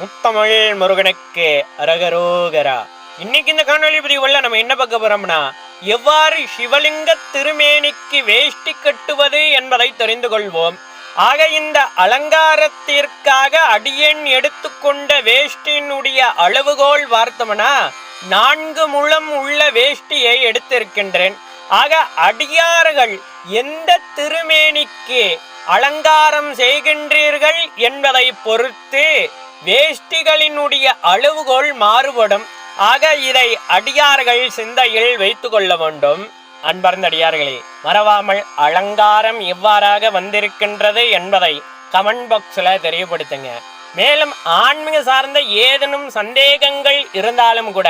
முத்தமிழ் முருகனுக்கு அரகரோகரா. இன்னைக்கு இந்த காணொளி பதிவுல நம்ம என்ன பார்க்க போறோம்னா எவ்வாறு சிவலிங்க திருமேனிக்கு வேஷ்டி கட்டுவது என்பதை தெரிந்து கொள்வோம். ஆக இந்த அலங்காரத்திற்காக அடியெண் எடுத்துக்கொண்ட வேஷ்டியினுடைய அளவுகோல் பார்த்தோம்னா நான்கு முழம் உள்ள வேஷ்டியை எடுத்திருக்கின்றேன். ஆக அடியார்கள் எந்த திருமேனிக்கு அலங்காரம் செய்கின்றீர்கள் என்பதை பொறுத்து வேஷ்டிகளினுடைய அளவுகோல் மாறுபடும். ஆக இதை அடியார்கள் சிந்தையில் வைத்து கொள்ள வேண்டும். அன்பர்ந்த அடியார்களே மறவாமல் அலங்காரம் எவ்வாறாக வந்திருக்கின்றது என்பதை கமெண்ட் பாக்ஸில் தெரியப்படுத்துங்க. மேலும் ஆன்மீக சார்ந்த ஏதேனும் சந்தேகங்கள் இருந்தாலும் கூட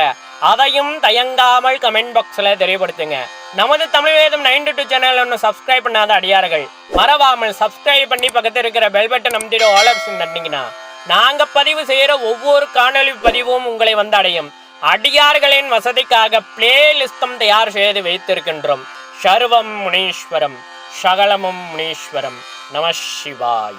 அதையும் தயங்காமல் கமெண்ட் பாக்ஸில் தெரியப்படுத்துங்க. நமது Tamil Vedam ninety two channel ஒன்று சப்ஸ்கிரைப் பண்ணாத அடியார்கள் மறவாமல் சப்ஸ்கிரைப் பண்ணி பக்கத்தில் இருக்கிற பெல் பட்டன் நம்பிட்டு ஆலர்ஸ் தட்டிங்கன்னா நாங்க பதிவு செய்யற ஒவ்வொரு காணொளி பதிவும் உங்களை வந்தடையும். அடியார்களின் வசதிக்காக பிளே லிஸ்டம் தயார் செய்து வைத்திருக்கின்றோம். சர்வம் முனீஸ்வரம் சகலமும் முனீஸ்வரம். நம சிவாய.